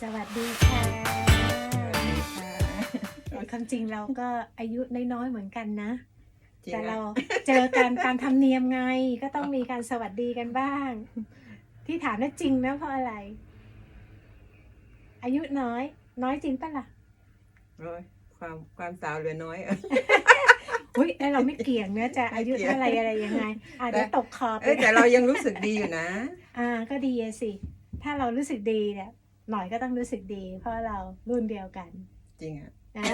สวัสดีค่ะสวัสดีค่ะความจริงเราก็อายุน้อยๆเหมือนกันนะ จริงแต่อะ เราเจอกันตามธรรมเนียมไง ก็ต้องมีการสวัสดีกันบ้าง ที่ถามน่าจริงนะเพราะอะไร อายุน้อย น้อยจริงปะล่ะโอ้ยความความสาวเหลือน้อยอุ้ยแต่เราไม่เกี่ยงเนะจะอายุเท่าไหรอะไรยังไง อาจจะเดี๋ยวตกขอบเอ้ยแต่เรายังรู้สึกดีอยู่นะ อ่าก็ดีอะสิ ถ้าเรารู้สึกดีเนี่ย หน่อยก็ต้องรู้สึกดี เพราะเรารุ่นเดียวกันจริงอะอ่า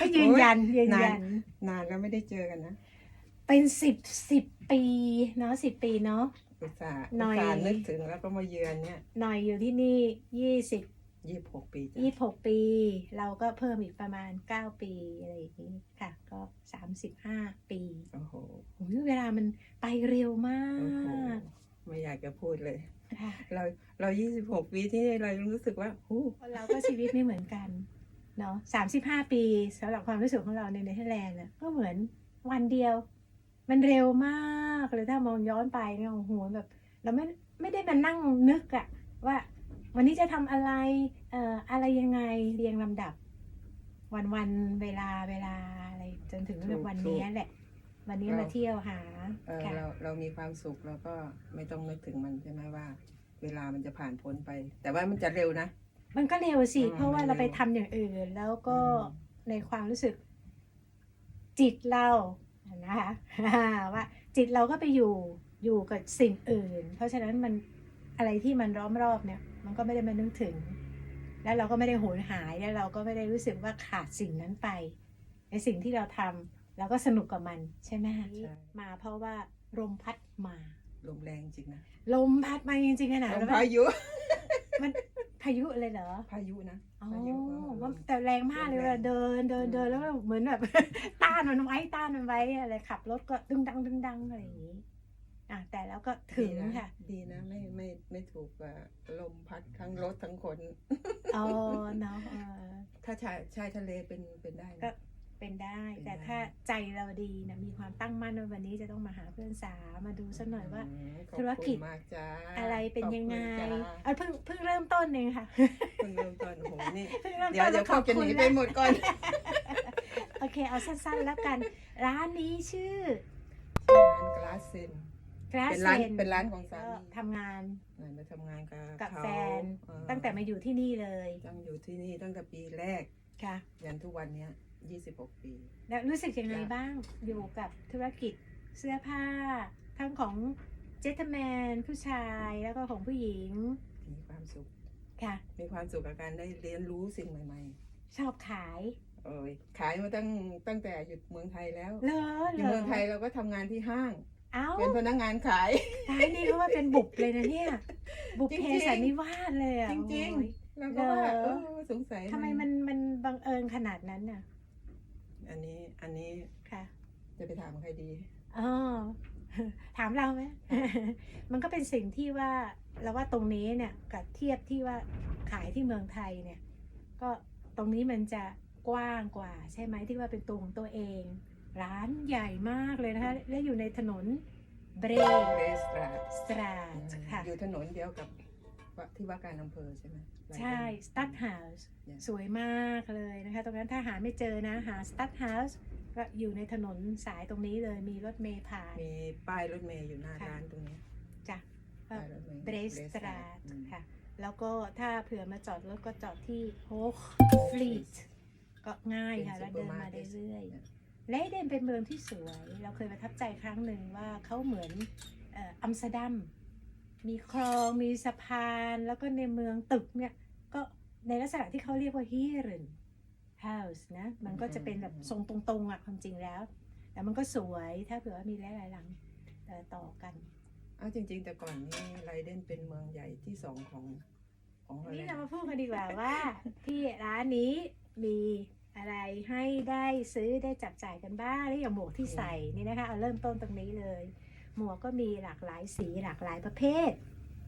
ก็ยืนยันยืนยัน นานแล้วไม่ได้เจอกันนะเป็นสิบสิบปีเนาะสิบปีเนาะอุตส่าห์หน่อุอตยส่าห์นึกถึงแล้วก็มาเยือนเนี่ยหน่อยอยู่ที่นี่ยี่สิบยี่สิบหกปีจ้ะยี่หกปี เราก็เพิ่มอีกประมาณเก้าปีอะไรอย่างนี้ค่ะ ก็สามสิบห้าปีโอ้โหโอ้ยเวลามันไปเร็วมาโอ้โหกไม่อยากจะพูดเลยค่ะ เราเรายี่สิบหกปีที่นี่เรายังรู้สึกว่าหู้เราก็ชีวิตไม่เหมือนกันเนาะสามสิบห้าปีสำหรับความรู้สึกของเราในเนเธอร์แลนด์น่ะก็เหมือนวันเดียว มันเร็วมากเลยถ้ามองย้อนไปเนี่ยโอ้โหแบบ เราไม่ไม่ได้มานั่งนึกอะว่าวันนี้จะทำอะไรเอ่ออะไรยังไงเรียงลำดับ วันวันเวลาเวลาอะไรจนถึงแบบวันนี้แหละ วันนี้มาเที่ยวหาเออค่ะเราเรามีความสุขแล้วก็ไม่ต้องนึกถึงมันใช่ไหมว่า เวลามันจะผ่านพ้นไป แต่ว่ามันจะเร็วนะ มันก็เร็วสิ อืมเพราะว่ามันเร็วเราไปทำอย่างอื่น แล้วก็อืม ในความรู้สึก จิตเรานะคะ ว่าจิตเราก็ไปอยู่อยู่กับสิ่งอื่น เพราะฉะนั้นมันอะไรที่มันล้อมรอบเนี่ย มันก็ไม่ได้มานึกถึง แล้วเราก็ไม่ได้โหยหายแล้วเราก็ไม่ได้รู้สึกว่าขาดสิ่งนั้นไป ในสิ่งที่เราทำ เราก็สนุกกับมันใช่ไหมใช่ มาเพราะว่าลมพัดมา ลมแรงจริงนะลมพัดมาจริงๆขนาดลมนั้นพายุ มันพายุเลยเหรอ พายุนะอ๋อพายุเออลว่ามแต่แรงมากเลยเวลาเดินเดินเดินแล้วก็เหมือนแบบต้านมันไว้ต้านมันไว้อะไรขับรถก็ดึงดังดึงดังอะไรอย่างนี้อะแต่แล้วก็ถึงดีนค่ะ ดีนะไม่ไม่ไม่ถูกกับลมพัดทั้งรถทั้งคนอ๋อเนาะเออถ้าชายชายทะเลเป็นเป็นได้ก็นะ เป็นได้เป็นแต่ได้ถ้าใจเราดีนะมีความตั้งมั่นว่าวันนี้จะต้องมาหาเพื่อนสาวมาดูสักหน่อยว่าอืมขอบธุรกิจคุณมากจ้าอะไรเป็นยังไงขอบคุณจ้าเออเพิ่งเพิ่งเริ่มต้นเองค่ะเพิ่งเริ่มต้นโอ้โหนี่เพิ่งเริ่มเดี๋ยต้วนเดี๋ยวขเขาอบจะหคุณนีนะไปหมดก่อนโอเคเอาสั้นๆแล้วกัน ร้านนี้ชื่อร้านกลาสเซน Glass เป็นร้าน Lane เป็นร้านของสาก็มีทำงานเหมือนมาทำงานกับกับเขาแฟนเออตั้งแต่มาอยู่ที่นี่เลยตั้งอยู่ที่นี่ตั้งแต่ปีแรกค่ะยันทุกวันเนี้ย ยี่สิบหกปี แล้วรู้สึกยังไงจ้ะบ้างอยู่กับธุรกิจเสื้อผ้า ทั้งของเจตแมนผู้ชายแล้วก็ของผู้หญิง มีความสุข ค่ะ มีความสุขกับการได้เรียนรู้สิ่งใหม่ชอบขาย ๆ เอ้ยขายมาตั้งตั้งแต่อยู่เมืองไทยแล้ว เลออเลยู่เมืองไทยเราก็ทำงานที่ห้าง เอ้าเป็นพนักงานขายตายนี่เขาว่าเป็นบุกเลยนะเนี่ย บุกจริงเพๆสันนิวาสเลยอะจริงโอ้ย แล้วก็ว่าเหรอ เออสงสัยทำไมมันมันบังเอิญขนาดนั้นน่ะ อันนี้อันนี้ค่ะจะไปถามใครดีอ๋อถามเราไหม มันก็เป็นสิ่งที่ว่าเราว่าตรงนี้เนี่ยกับเทียบที่ว่าขายที่เมืองไทยเนี่ย ก็ตรงนี้มันจะกว้างกว่า ใช่ไหมที่ว่าเป็นตัวของตัวเอง ร้านใหญ่มากเลยนะคะ และอยู่ในถนนเบรเรสตราสตราทค่ะอยู่ถนนเดียวกับ ว่าที่ว่าการอำเภอใช่ไหมใช่สตั d เฮาส์เนี่ยสวยมากเลยนะคะ ตรงนั้นถ้าหาไม่เจอนะ หาสตั d เฮาส์ก็อยู่ในถนนสายตรงนี้เลยมีรถเมล์ผ่าน มีป้ายรถเมย์อยู่หน้าค่ะร้านตรงนี้จ้ะป้ายรถเมย์เบรสตรา Brestrad ทอืมค่ะ แล้วก็ถ้าเผื่อมาจอดรถก็จอดที่โฮฟลีตก็ง่ายค่ะเป็นแล้วเดินมา supermarket เรื่อยเนี่ยๆและเดนเป็นเมืองที่สวย เราเคยประทับใจครั้งหนึ่งว่าเขาเหมือนเอ่ออัมสเตอร์ดัม มีคลองมีสะพาน แล้วก็ในเมืองตึกเนี่ย ก็ในลักษณะที่เขาเรียกว่าฮีเรนเฮาส์นะ มันก็จะเป็นแบบทรงตรงๆอะความจริงแล้ว แต่มันก็สวยถ้าเผื่อว่ามีหลายๆหลังเอ่อต่อกันเอาจริง ๆ แต่ก่อนนี่ไรเดนเป็นเมืองใหญ่ที่สองของของฮอลนี่แลเรานมาด์พูดกันดีกว่าว่า ที่ร้านนี้มีอะไรให้ได้ซื้อได้จับจ่ายกันบ้างแล้วอย่างหมวกที่ใส่นี่นะคะเอาเริ่มต้นตรงนี้เลย หมวกก็มีหลากหลายสีหลากหลายประเภท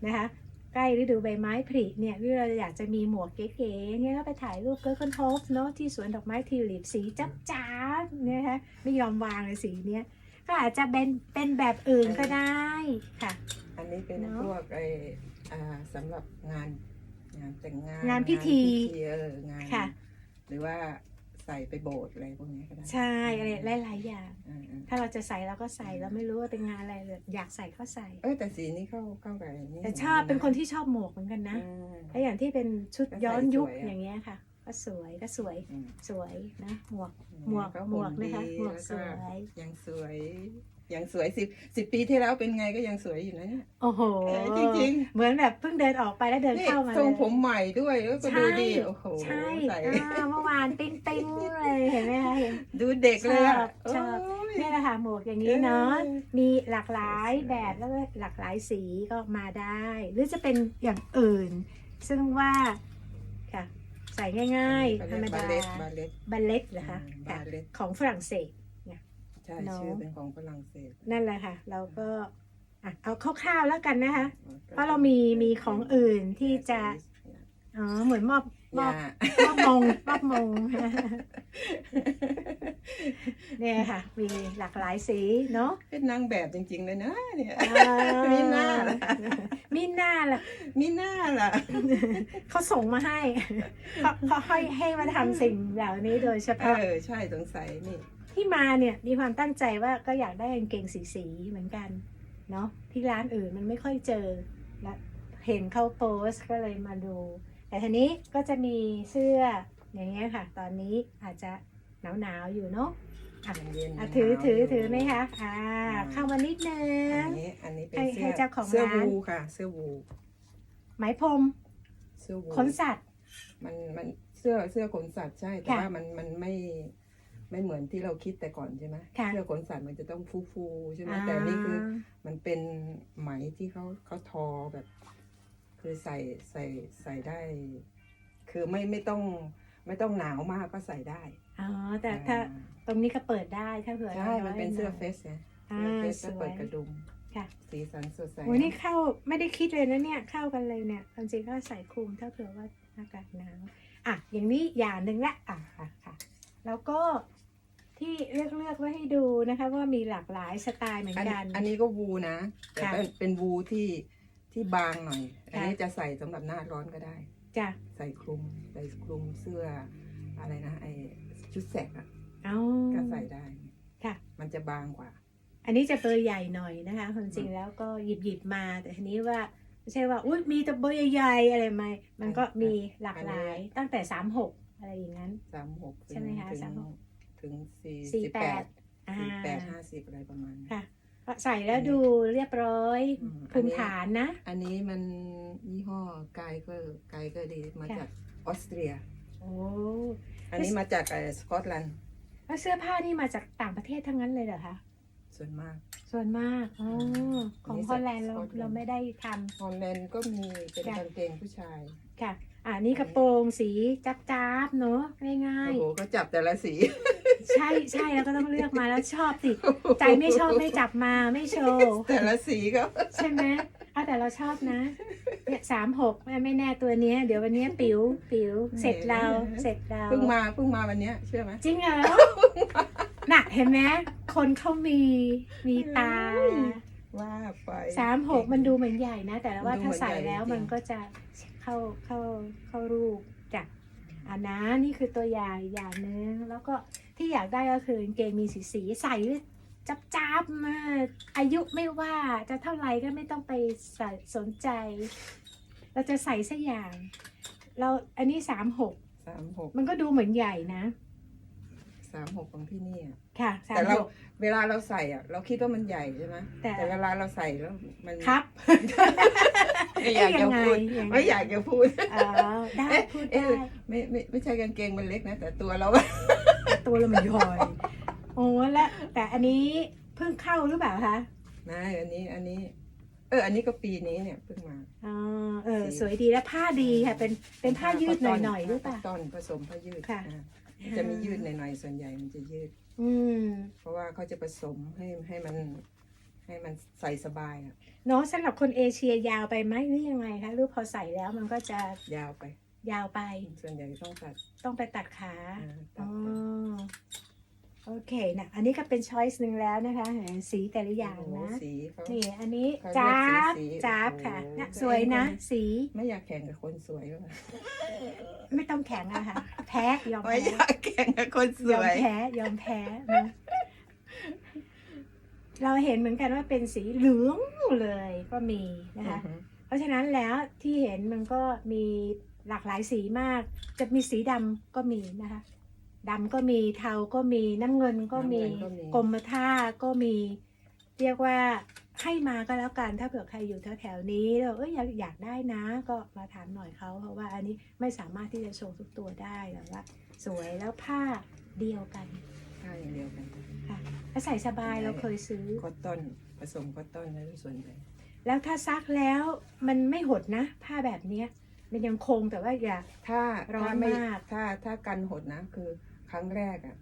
นะคะใกล้ฤดูใบไม้ผลิเนี่ยที่เราอยากจะมีหมวกเก๋ๆเนี่ยก็ไปถ่ายรูปเกิร์ลคอนโทฟเนาะที่สวนดอกไม้ทิวลิปสีจับจ้าบเนี่ยนะคะไม่ยอมวางเลยสีเนี้ยก็อาจจะเป็นเป็นแบบอื่นก็ได้ค่ะ อันนี้เป็นเนอะพวกไออ่าสำหรับงานงานแต่งงานงานพิธีเอองานค่ะหรือว่า ใส่ไปโบสถ์อะไรพวกนี้ก็ได้ใช่อะไรหลายๆอย่าง อ่าถ้าเราจะใส่เราก็ใส่เราไม่รู้ว่าเป็นงานอะไรเลยอยากใส่ก็ใส่ๆเออแต่สีนี้เข้าเข้ากับอันนี้แต่ชอบเป็นคนที่ชอบหมวกเหมือนกันนะอืมถ้าอย่างที่เป็นชุดก็ใส่ย้อนยุคสวยอะ อย่างเงี้ยค่ะ ก็สวยก็สวยอืมสวยนะหมวก หมวกก็หมวกหุ่นะคะดีหมวกแล้สวย ยังสวย ยังสวยสิบสิบปีที่แล้วเป็นไงก็ยังสวยอยู่นะเนี่ย โอ้โหเออจริงๆ เหมือนแบบเพิ่งเดินออกไปแล้วเดินนี่เข้ามาทรงเลยผมใหม่ด้วยแล้วก็ดูดีโอ้โหใช่ใส่อ่าเมื่อวานติ้งติ้งเลยเห็นไหมคะเห็น ดูเด็กเลยอะชอบชอบ โอ้ย นี่แหละค่ะหมวกอย่างนี้เนาะเออ มีหลากหลายแบบแล้วก็หลากหลายสีก็มาได้ หรือจะเป็นอย่างอื่น ซึ่งว่าค่ะใส่ง่าย ๆ ธรรมดา บาเล็ตบาเล็ตบัลเล็ตเหรอคะอืมค่ะบาเล็ต ของฝรั่งเศส ใช่เนอะ ชื่อเป็นของฝรั่งเศสนั่นแหละค่ะ เราก็อะเอาคร่าวๆแล้วกันนะคะ เพราะเรามีมีของอื่นที่จะ อ๋อเหมือนมอบมอบอย่ามอบมงมอบมง เนี่ยค่ะ มีหลากหลายสีเนาะเป็นนางแบบจริง ๆ เลยนะเนี่ย อ่ามีหน้าล่ะ มีหน้าล่ะมีหน้าล่ะ เขาส่งมาให้เขาเขาให้ให้มาทำสิ่งเหล่านี้โดยเฉเอพาะอ ใช่สงสัยนี่ ที่มาเนี่ยมีความตั้งใจว่าก็อยากได้กางเกงสีสีๆเหมือนกันเนาะที่ร้านอื่นมันไม่ค่อยเจอและเห็นเขาโพสต์ก็เลยมาดู แต่ทีนี้ก็จะมีเสื้ออย่างเงี้ยค่ะ ตอนนี้อาจจะหนาวหนาวๆอยู่เนาะอะเย็นๆอะถือหนาวถืออยู่ถือไหมคะอ่าอ่าเข้ามานิดนึอังนนี้อันนี้เป็นให้เสื้ให้อเจ้าของเสื้อร้าน วูค่ะ เสื้อวูไหมพรมเสื้อวูขนสัตว์ มันมันเสื้อเสื้อขนสัตว์ใช่แต่ค่ะ ว่ามันมันไม่ ไม่เหมือนที่เราคิดแต่ก่อนใช่ไหมค่ะเสื้อขนสัตว์มันจะต้องฟูฟูๆใช่ไหมแต่อันนี่คือมันเป็นไหมที่เขาเขาทอแบบ คือใส่ใส่ใส่ได้ คือไม่ไม่ต้องไม่ต้องหนาวมากก็ใส่ได้อ๋อแต่ถ้าอ่ตรงนี้ก็เปิดได้ถ้าเผื่อใช่รามันเป็นอยเสื้อหเฟน่ยสไงอ่าเสื้อเฟสแล้วสวยเปิดกระดุมค่ะ สีสันสดใสโอ้ยนี่เข้าไม่ได้คิดเลยนะเนี่ยเข้ากันเลยเนี่ยความจริงก็ใส่คลุมถ้าเผื่อว่าอากาศหนาวอะอย่างนี้อย่างหนึ่งละอะค่ะค่ะ แล้วก็ ที่เลือกเลือกไว้ให้ดูนะคะว่ามีหลากหลายสไตล์เหมือนอันกัน อันนี้ก็วูนะแต่ค่ะเป็นเป็นวูที่ที่บางหน่อย อันนี้ค่ะจะใส่สำหรับหน้าร้อนก็ได้ จ้ะ ใส่คลุมใส่คลุมเสื้ออะไรนะไอชุดแสกอะเอา ก็ใส่ได้ค่ะ มันจะบางกว่า อันนี้จะเบอร์ใหญ่หน่อยนะคะความจริงแล้วก็หยิบหยิบมา แต่ทีนี้ว่าไม่ใช่ว่าอุ้ยมีแต่เบอร์ใหญ่ๆอะไรไหมมันก็มีหลากหลายตั้งแต่สามหกอะไรอย่างนั้น สามหกใช่ไหมคะถึงสามหก ถึงสี่สี่สิบแปแปดดอ่าสี่แปดห้าสิบอะไรประมาณนี้ ค่ะก็ใส่แล้วดูเรียบร้อยอืม ภูมิฐานนะ อันนี้มันยี่ห้อไกเกอร์ไกเกอร์ดีมาค่ะ จากออสเตรีย โอ้อันนี้มาจากไอสกอตแลนด์แล้วเสื้อผ้านี่มาจากต่างประเทศทั้งนั้นเลยเหรอคะ ส่วนมาก ส่วนมากอ๋อของอันนี้ฮอลแลนด์เราสกอตแลนด์ เราไม่ได้ทฮอลแลนด์ก็มีเป็นค่ะ กางเกงผู้ชายำค่ะ อ่านี่กระโปรงสีจับจับๆเนอะง่ายโอ้โหก็จับแต่ละสีๆ ใช่ใช่แล้วก็ต้องเลือกมาแล้วชอบสิใจไม่ชอบไม่จับมาไม่โชว์แต่ละสีก็ใช่ไหมเอาแต่เราชอบนะเนี่ยสามหกไม่แน่ตัวเนี้ย เดี๋ยววันเนี้ยปิ๋วปิ๋วเสร็จเราเสร็จเราเพิ่งมาเพิ่งมาวันเนี้ยเชื่อไหมจริงเหรอน่ะเห็นไหมคนเขามีมีตาว่าไปสามหกมันดูเหมือนใหญ่นะ แต่ว่ามันดูถ้าใส่เหมือนใหญ่แล้วจริงมันก็จะเข้าเข้าเข้ารูปจ้ะ อันนะนี่คือตัวอย่างอีกอย่างหนึ่งแล้วก็ที่อยากได้ก็คือกางเกงมีสีสีๆใส่จับจับๆมาอายุไม่ว่าจะเท่าไหร่ก็ไม่ต้องไปใส่สนใจ เราจะใส่สักอย่าง เราอันนี้สามหกสามหกมันก็ดูเหมือนใหญ่นะสามหกของที่นี่อะค่ะสาแต่มเราหก เวลาเราใส่อะ เราคิดว่ามันใหญ่ใช่ไหมแต่ แต่เวลาเราใส่แล้วมันครับ ไม่อยากจะพูดเอ๊ะยังไงไม่อยากจะพูดอ๋อได้เอ๊ะพูดเอ๊ะได้ ไม่ไม่ไม่ใช่กางเกงมันเล็กนะแต่ตัวเรา ตัวเรามันย่อย โอ้และแต่อันนี้เพิ่งเข้าหรือเปล่าคะนะอันนี้อันนี้ เออ อันนี้ก็ปีนี้เนี่ยเพิ่งมา อ๋อเออสีสวยดีและผ้าดีค่ะ เป็นเป็นผ้ายืดหน่อยๆหรือเปล่า ตอนผสมผ้ายืดค่ะ อ่ามัน จะมียืดหน่อยๆส่วนใหญ่มันจะยืด อืมเพราะว่าเขาจะผสมให้ให้มันให้มันใส่สบายอะเนาะสำหรับคนเอเชียยาวไปไหมหรือยังไงคะหรือพอใส่แล้วมันก็จะยาวไป ยาวไป ส่วนใหญ่ต้องตัดต้องไปตัดขา อ่าตัอ๋ดอตัดโอ โอเคนะ อันนี้ก็เป็นช้อยส์หนึ่งแล้วนะคะแหมสีแต่ละอย่างโโหนะ สีเขา นี่อันนี้เขาเรียกจ๊าบสีสีจ๊าบโอ้โหค่ะนะแต่สวยนะไอ้คนสี ไม่อยากแข่งกับคนสวยหรอกไม่ต้องแข็งอะค่ะ แพ้ยอมไม่แพ้อยากแข่งกับคนสยอวมย แพ้ยอมแพ้นะเราเห็นเหมือนกันว่าเป็นสีเหลืองเลยก็มีนะคะ เพราะฉะนั้นแล้วที่เห็นมันก็มีหลากหลายสีมาก จะมีสีดำก็มีนะคะ ดำก็มีเทาก็มีน้ำเงินก็มีน้ำเงินก็มี กรมท่าก็มี เรียกว่าให้มาก็แล้วกันถ้าเผื่อใครอยู่แถวๆนี้แล้วเอ้ยอยากอยากได้นะ ก็มาถามหน่อยเขาเพราะว่าอันนี้ไม่สามารถที่จะโชว์ทุกตัวได้แต่ว่า สวยแล้วผ้าเดียวกันผ้าอย่างเดียวกันค่ะแล้วใส่สบายเราเคยซื้อ คอตตอนผสมคอตตอนแล้วส่วนใหญ่แล้วถ้าซักแล้วมันไม่หดนะ ผ้าแบบเนี้ยมันยังคงแต่ว่าอย่า ถ้าร้อนถ้าไม่มาก ถ้าถ้ากันหดนะ คือ ครั้งแรกอะ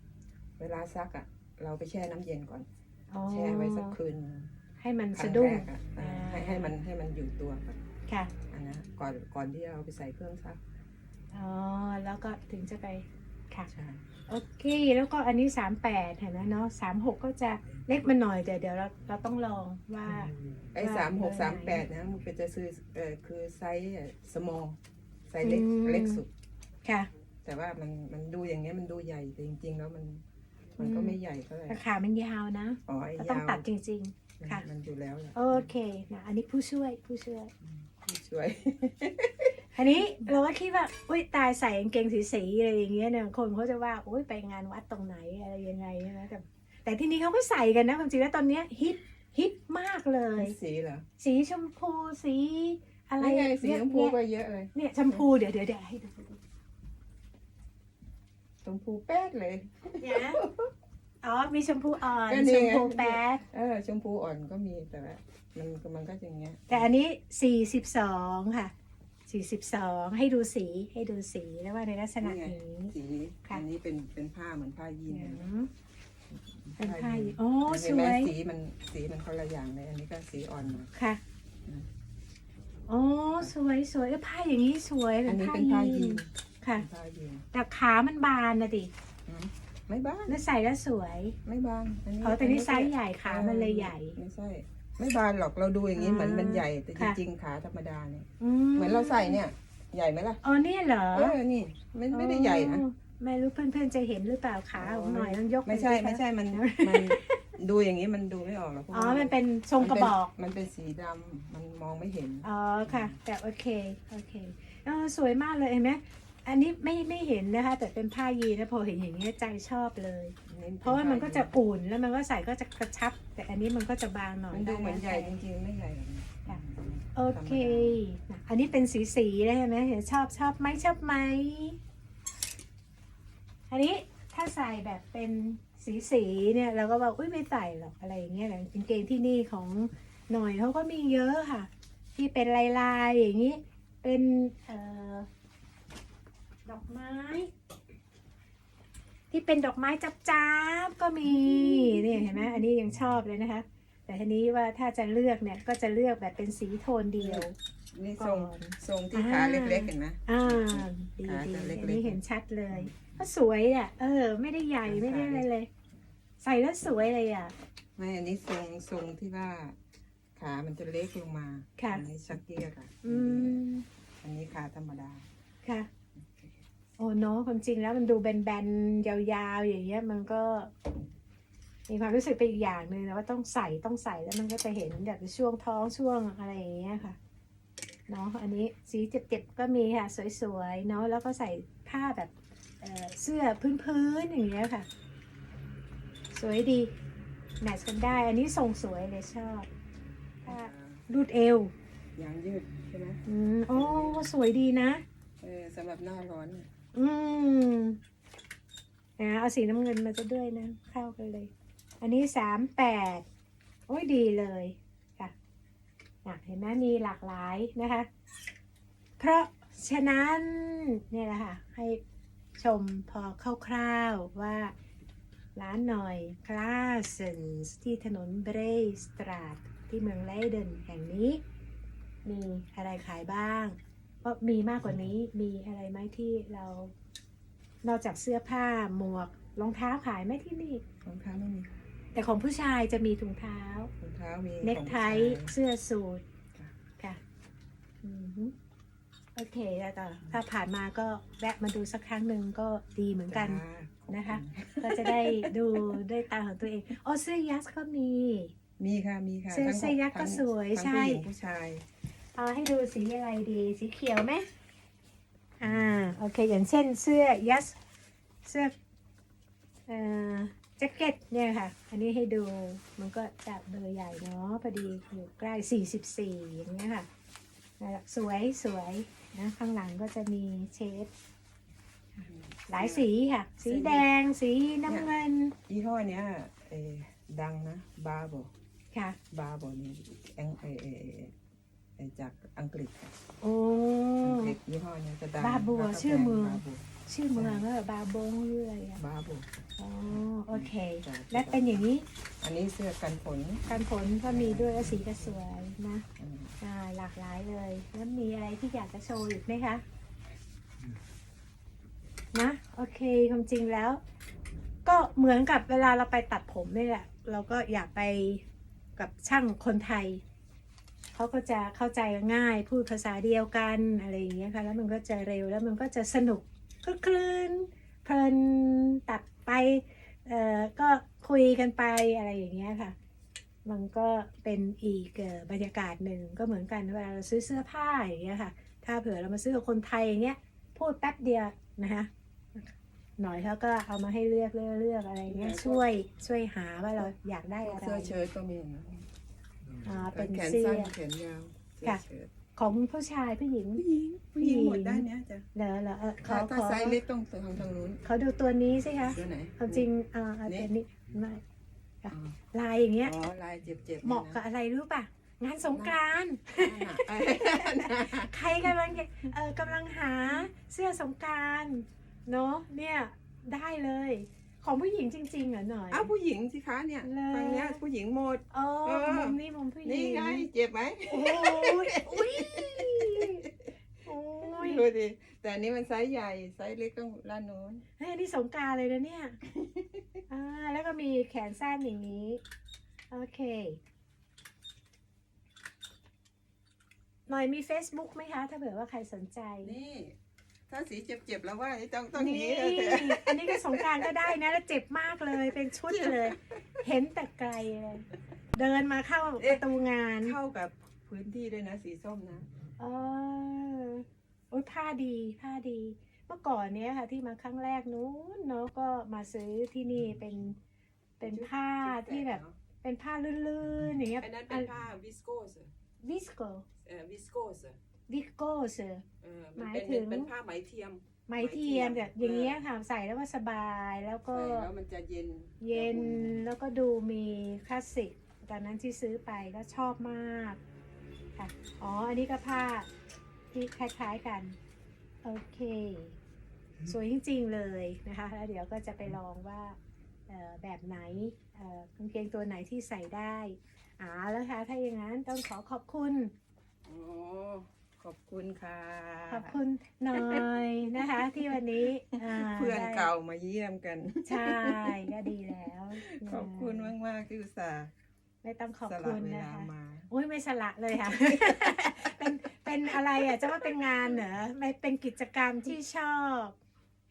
เวลาซักอะเราไปแช่น้ำเย็นก่อน อ๋อแช่ไว้สักคืนให้มันครั้สะงดุ้แรงกอะอ่าอ่า ให้ให้มันให้มันอยู่ตัวก่อนค่ะ อันนะก่อนก่อนที่จะเอาไปใส่เครื่องซักอ๋อ แล้วก็ถึงจะไปค่ะ ใช่ โอเค แล้วก็อันนี้สามแปดเห็นไหมเนาะสามหกก็จะเล็กมาหน่อยแต่เดี๋ยวเราเราต้องลองว่า ไอ้ว่าสามหกเบอร์สามไหแปนดนะมันก็จะซื้อเออคือไซส์สมอลไซส์เล็กอืม เล็กสุด ค่ะ แต่ว่ามันมันดูอย่างเงี้ยมันดูใหญ่แต่จริง ๆ แล้วมัน มันก็อืมไม่ใหญ่เท่าไหร่ราคามันยาวนะอ๋อไอ้ก็ต้องยาวตัดจริง ค่ะ มันอยู่แล้วแหละๆ โอเคนะอันนี้ผู้ช่วยผู้ช่วยผู้ช่วย อันนี้เราก็คิดว่าอุ้ยตายใส่กางเกงสีๆอะไรอย่างเงี้ยเนี่ยคนเขาจะว่าอุ้ยไปงานวัดตรงไหนอะไรยังไงนะแต่แต่ที่นี้เขาก็ใส่กันนะความจริงแล้วตอนเนี้ยฮิตฮิตมากเลย สีเหรอสีชมพูสีอะไรนี่ไงสีชมพูเยอะก็แยะเยอะเลย เนี่ยชมพูเดี๋ยวเดี๋ยวเดี๋ยวให้ดู ชมพูแป๊ดเลย เนี่ยอ๋อ มีชมพูอ่อน ก็นี่ชมไง พูแป๊ด เออชมพูอ่อนก็มีแต่ว่ามันมันก็อย่างเงี้ย แต่อันนี้สี่สิบสองค่ะสี่สิบสองให้ดูสี ให้ดูสี แล้วว่าในลักษณะไง นี้ สีค่ะ อันนี้เป็นเป็นผ้าเหมือนผ้ายีนอืเลยมเป็นผ้ายีนโอ้สเห็นไหมวย สีมันสีมันคนละอย่างเลย อันนี้ก็สีอ่อนหน่อย ค่ะ อืม โอ้ สวยสวยเอ้ยผ้าอย่างนี้สวยอันนี้เป็นผ้ายีน ค่ะผ้ายีนแต่ขามันบานนะดิอืมไม่บ้าน แล้วใส่แล้วสวย ไม่บานอันนี้เพราะแต่นี่อัไซส์ใหญ่ขามันเลยใหญ่ ไม่ใช่ ไม่บานหรอกเราดูอย่างนี้เหมือนอ่ามัมันใหญ่แต่จค่ะ ริงๆขาธรรมดาเนี่ยอืเหมือนเราใส่เนี่ยใหญ่ไหมล่ะอ๋อเนี่ยเหรอเออนี่ไม่ไม่ได้ใหญ่นะอ๋อไม่รู้เพื่อนๆจะเห็นหรือเปล่าขาของหน่อยต้องยกไม่ใช่ปสิคะไม่ใช่มันมันดูอย่างนี้มันดูไม่ออกหรอกเพราะอ๋อ ว่ามันเป็นทรงกระบอก มันเป็นสีดำมันมองไม่เห็น อ๋อค่ะ แต่โอเค โอเคเออสวยมากเลยเห็นไหม อันนี้ไม่ไม่เห็นนะคะ แต่เป็นผ้ายีนนะพอเห็นอย่างนี้ยใจชอบเลย เพราะว่ามันก็จะอุ่นแล้วมันก็ใส่ก็จะกระชับ แต่อันนี้มันก็จะบางหน่อยมันดูเหมือนใหญ่จได้ริงๆ ไม่ใหญ่หรอกค่ะโอเคนะอันนี้เป็นสีสีๆเลยเห็นไหมเห็นชอบชอบไหมชอบไหมอันนี้ถ้าใส่แบบเป็นสีสีๆเนี่ยเราก็บอกอุ้ยไม่ใส่หรอกอะไรอย่างเงี้ยแต่กางเกงที่นี่ของหน่อยเขาก็มีเยอะค่ะ ที่เป็นลายลายๆอย่างนี้ เป็นเอ่อ ดอกไม้ ที่เป็นดอกไม้จับจับๆก็มีเนี่ยเห็นไหมอันนี้ยังชอบเลยนะคะ แต่ทีนี้ว่าถ้าจะเลือกเนี่ยก็จะเลือกแบบเป็นสีโทนเดียวนี่ทก่รองนทรงที่ขาอ่าเล็กๆเห็นไหมอ่าดีขาดีจะเล็กๆอันนี้เห็นชัดเลย ก็สวยอะ เออ ไม่ได้ใหญ่ไม่ได้อะไรเลย ใส่แล้วสวยเลยอะไม่อันนี้ทรงทรงที่ว่า ขามันจะเล็กลงมา ค่ะอันนี้ชักเกียร์ค่ะ อืมอันนี้ขาธรรมดา ค่ะ โอ้เนาะความจริงแล้วมันดูแบนๆยาวๆ อย่างเงี้ยมันก็ มีความรู้สึกไปอีกอย่างหนึ่งนะว่าต้องใส่ต้องใส่แล้วมันก็จะเห็นแบบช่วงท้องช่วงอะไรอย่างเงี้ยค่ะเนาะอันนี้สีเจ็บๆก็มีค่ะ สวยๆเนาะแล้วก็ใส่ผ้าแบบเอ่อเสื้อพื้นๆอย่างเงี้ยค่ะ สวยดีแมทช์กันได้ อันนี้ทรงสวยเลยชอบผ้ารูดเอว ยางยืดใช่ไหมอืมโอ้สวยดีนะ เออสำหรับหน้าร้อนเนี่ย อืมนะเอาสีน้ำเงินมาจะด้วยนะ เข้ากันเลย อันนี้สามแปดโอ้ยดีเลยค่ะเห็นไหมมีหลากหลายนะคะ เพราะฉะนั้นเนี่ยแหละค่ะ ให้ชมพอคร่าวๆว่าร้านหน่อยคลาสเซนส์ที่ถนนเบรสตราดที่เมืองไลเดนแห่งนี้ มีอะไรขายบ้าง ก็มีมากกว่านี้มีอะไรไหมที่เรา นอกจากเสื้อผ้าหมวกรองเท้าขายไหมที่นี่ รองเท้าไม่มีแต่ของผู้ชายจะมีถุงเท้า รองเท้ามีเน็กไทของผู้ชาย เสื้อสูทค่ะ ค่ะอือฮึโอเคแล้วต่อถ้าผ่านมาก็แวะมาดูสักครั้งหนึ่งก็ดีเหมือนกัน จ้าขอบณนะคะ ก็จะได้ดูด้วยตาของตัวเองอ๋อเสื้อยัสก็มี มีค่ะมีค่ะเสื้อทั้งเสื้อยักษ์ก็ทั้งสวยทั้งใช่ ผู้หญิงผู้ชาย เอาให้ดูสีอะไรดี สีเขียวไหมอ่า โอเค อย่างเช่นเสื้อยัสเสื้อเอ่อแจ็คเก็ตเนี่ยค่ะ อันนี้ให้ดู มันก็จะเบอร์ใหญ่เนาะ พอดีอยู่ใกล้ 44 อย่างเงี้ยค่ะนั่นแหละสวยสวยนะ ข้างหลังก็จะมีเชฟหลายสีค่ะ สีแดง สีน้ำเงิน ยี่ห้อเนี้ยเออดังนะ บาโบค่ะ บาโบนี่เองเอเอเอเอ จากอังกฤษค่ะโอ้ อังกฤษยี่ห้อเนี้ยจะดังบาโบแล้วก็ชื่อเมืองบาโบชื่อเมืองก็บาโบงเรื่อยอะบาโบอ๋อโอเคจ้ะและเป็นอย่างนี้อันนี้เสื้อกันฝนการผลก็มีด้วยแล้วสีก็สวยนะอืมอ่าหลากหลายเลย แล้วมีอะไรที่อยากจะโชว์อีกไหมคะนะโอเคความจริงแล้ว ก็เหมือนกับเวลาเราไปตัดผมนี่แหละ เราก็อยากไปกับช่างคนไทย เขาก็จะเข้าใจง่ายพูดภาษาเดียวกันอะไรอย่างเงี้ยค่ะแล้วมันก็จะเร็วแล้วมันก็จะสนุกคลคลื่นเพลินตัดไปเอ่อก็คุยกันไปอะไรอย่างเงี้ยค่ะ มันก็เป็นอีกบรรยากาศหนึ่งก็เหมือนกันเวลาเราซื้อเสื้อผ้าอย่างเงี้ยค่ะ ถ้าเผื่อเรามาซื้อกับคนไทยอย่างเงี้ยพูดแป๊บเดียวนะคะหน่อยเขาก็เอามาให้เลือกเลือกเลือกอะไรเงี้ยช่วยช่วยหาว่าเราอยากได้อะไรเสื้อเชิ้ตก็มีนะ อ่าเป็นแขนเสื้อ สั้นแขนยาวเสื้อค่ะ เชิ้ตของผู้ชายผู้หญิง ผู้หญิงผู้หญิงหมดด้านเนี้ยจ้ะเหรอเหรอเออขถ้าอถ้าขอไซส์เล็กต้องทางทางนู้นเขาดูตัวนี้สิคะเสื้อไหนเอาจริงอ่าเอานี่ตัวนี้ไม่อ๋อลายอย่างเงี้ย อ๋อลายเจ็บเจ็บเหมาะกับอะไรรู้ป่ะ งานสงกรานต์เออใครกำลังเออกำลังหาเสื้อสงกรารเนาะเนี่ยได้เลย ของผู้หญิงจริงๆเหรอหน่อย อ้าวผู้หญิงสิคะเนี่ยเลย ฝั่งเนี้ยผู้หญิงหมดโอ้เออ มุมนี้มุมผู้หญิงนี่ไงเจ็บไหมโอ้ยอุ้ยโอ้ยดูดิแต่อันนี้มันไซส์ใหญ่ไซส์เล็กต้องด้านโน้นเฮ้ยอันนี่สงกรารเลยนะเนี่ยอ่าแล้วก็มีแขนสั้นอย่างนี้ โอเค หน่อยมี Facebook ไหมคะ ถ้าเผื่อว่าใครสนใจ นี่ ถ้าสีเจ็บๆแล้วว่าต้องต้องนี่นี้เลยเถอะอันนี้ก็สงกรารก็ได้นะแล้วเจ็บมากเลยเป็นชุดเลย เห็นแต่ไกลเลยเดินมาเข้าประตูงานเข้ากับพื้นที่ด้วยนะสีส้มนะ เออโอ้ยผ้าดีผ้าดี เมื่อก่อนเนี้ยค่ะ ที่มาครั้งแรกนู้นเนาะก็มาซื้อที่นี่เป็นเป็นผ้าที่แบบเป็นผ้าลื่นๆอย่างเงี้ยอันนั้นเป็นผ้าวิสโกสวิสโกเอ่อวิสโกส วิสโกเซอเออหมันมายเป็นถึง เป็นผ้าไหมเทียม ไหมเทียมแบบอย่างเงี้ยค่ะใส่แล้วก็สบายแล้วก็ ใส่แล้วมันจะเย็นเย็นแล้วก็ดูมีคลาสสิกตอนนั้นที่ซื้อไปก็ชอบมากค่ะอ๋อ อันนี้ก็ผ้าที่คล้าย ๆกัน โอเค สวยจริงๆเลยนะคะแล้วเดี๋ยวก็จะไปลองว่าเอ่อแบบไหนเอ่อกางเกงตัวไหนที่ใส่ได้อ่าแล้วค่ะถ้าอย่างนั้นต้องขอขอบคุณ โอ้ ขอบคุณค่ะขอบคุณหน่อยนะคะ ที่วันนี้าเพื่อนได้เก่ามาเยี่ยมกัน ใช่ก็ดีแล้วขอบคุณมากๆที่อุตส่าห์ไม่ต้องขอบสละคุณเวนะลาคะมาอุ้ยไม่สละเลยค่ะ เป็นเป็นอะไรอะจะว่าเป็นงานเหรอไม่เป็นกิจกรรมที่ชอบ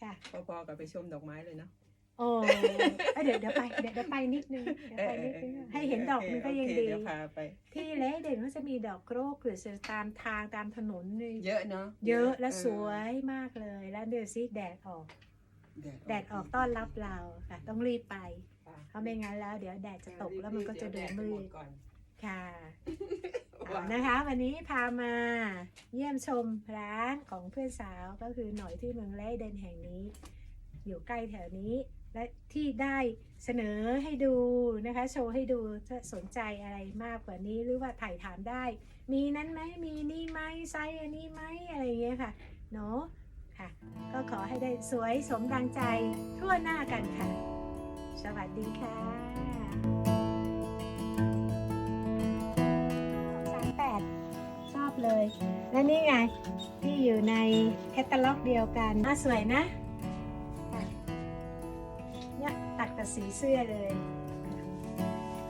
ค่ะ พอๆกับไปชมดอกไม้เลยเนาะ โอ้เอ้ยเดี๋ยวเดี๋ยวไปเดี๋ยวเดี๋ยวไปนิดนึงเดี๋ยวไปนิดนึงให้เห็นดอกมันก็ยังโอเคดีเดี๋ยวพาไปที่เล็กเด่นเขาจะมีดอกโรคหรือตามทางตามถนนนี่เยอะเนาะเยอะและสวยมากเลยแล้วเดี๋ยวซิแดดออก แดดออกต้อนรับเราค่ะ ต้องรีบไปเพราะไม่งั้นแล้วเดี๋ยวแดดจะตกแล้วมันก็จะดูมืดก่อนค่ะเอานะคะวันนี้พามาเยี่ยมชมร้านของเพื่อนสาวก็คือหน่อยที่เมืองแร่เดนแห่งนี้ อยู่ใกล้แถวนี้ และที่ได้เสนอให้ดูนะคะโชว์ให้ดูถ้าสนใจอะไรมากกว่านี้หรือว่าถ่ายถามได้ มีนั้นไหมมีนี่ไหมไซส์อันนี้ไหมอะไรอย่างเงี้ยค่ะเนาะค่ะ ก็ขอให้ได้สวยสมดังใจทั่วหน้ากันค่ะ สวัสดีค่ะสามแปดชอบเลย และนี่ไงที่อยู่ในแคตตาล็อกเดียวกันน่าสวยนะ สีเสื้อเลย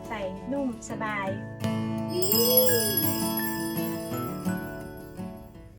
ใส่นุ่มสบาย